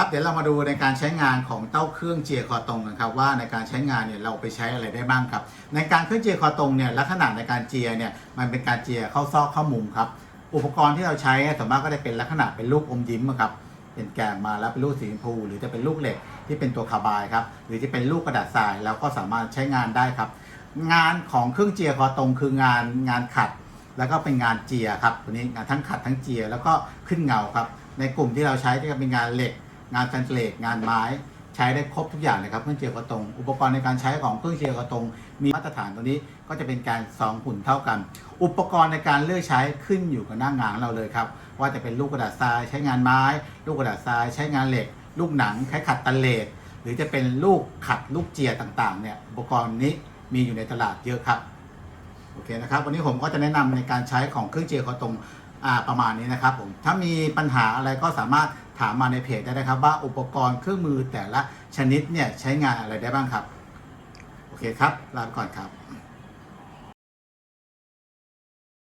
ครับเดี๋ยวเรามาดูในการใช้งานของเต้าเครื่องเจียคอตรงกันครับว่าในการใช้งานเนี่ยเราไปใช้อะไรได้บ้างครับ ในการเครื่องเจียคอตรงเนี่ยลักษณะในการเจียเนี่ยมันเป็นการเจียเข้าซอกเข้ามุมครับอุปกรณ์ที่เราใช้ส่วนมากก็จะเป็นลักษณะเป็นลูกอมยิ้มครับเป็นแกนมาแล้วเป็นลูกสีชมพูหรือจะเป็นลูกเหล็กที่เป็นตัวคาบายครับหรือจะเป็นลูกกระดาษทรายเราก็สามารถใช้งานได้ครับ งานของเครื่องเจียคอตรงคืองานงานขัด แล้วก็เป็นงานเจียครับตัวนี้งานทั้งขัดทั้งเจียแล้วก็ขึ้นเงาครับในกลุ่มที่เราใช้ก็จะเป็นงานเหล็ก งานจันเหล็กงานไม้ใช้ได้ครบทุกอย่างเลยครับเครื่องเจียคอตรงอุปกรณ์ในการใช้ของเครื่องเจียคอตรงมีมาตรฐานตัวนี้ก็จะเป็นการสองหุ่นเท่ากัน อุปกรณ์ในการเลือกใช้ขึ้นอยู่กับหน้างานเราเลยครับว่าจะเป็นลูกกระดาษทรายใช้งานไม้ ลูกกระดาษทรายใช้งานเหล็ก ลูกหนังใช้ขัดตันเลดหรือจะเป็นลูกขัดลูกเจียต่างๆเนี่ยอุปกรณ์นี้มีอยู่ในตลาดเยอะครับโอเคนะครับวันนี้ผมก็จะแนะนำในการใช้ของเครื่องเจียคอตรงอ่าประมาณนี้นะครับผมถ้ามีปัญหาอะไรก็สามารถ ถามมาในเพจได้นะครับ ว่าอุปกรณ์เครื่องมือแต่ละชนิดเนี่ยใช้งานอะไรได้บ้างครับ โอเคครับ ลาไปก่อนครับ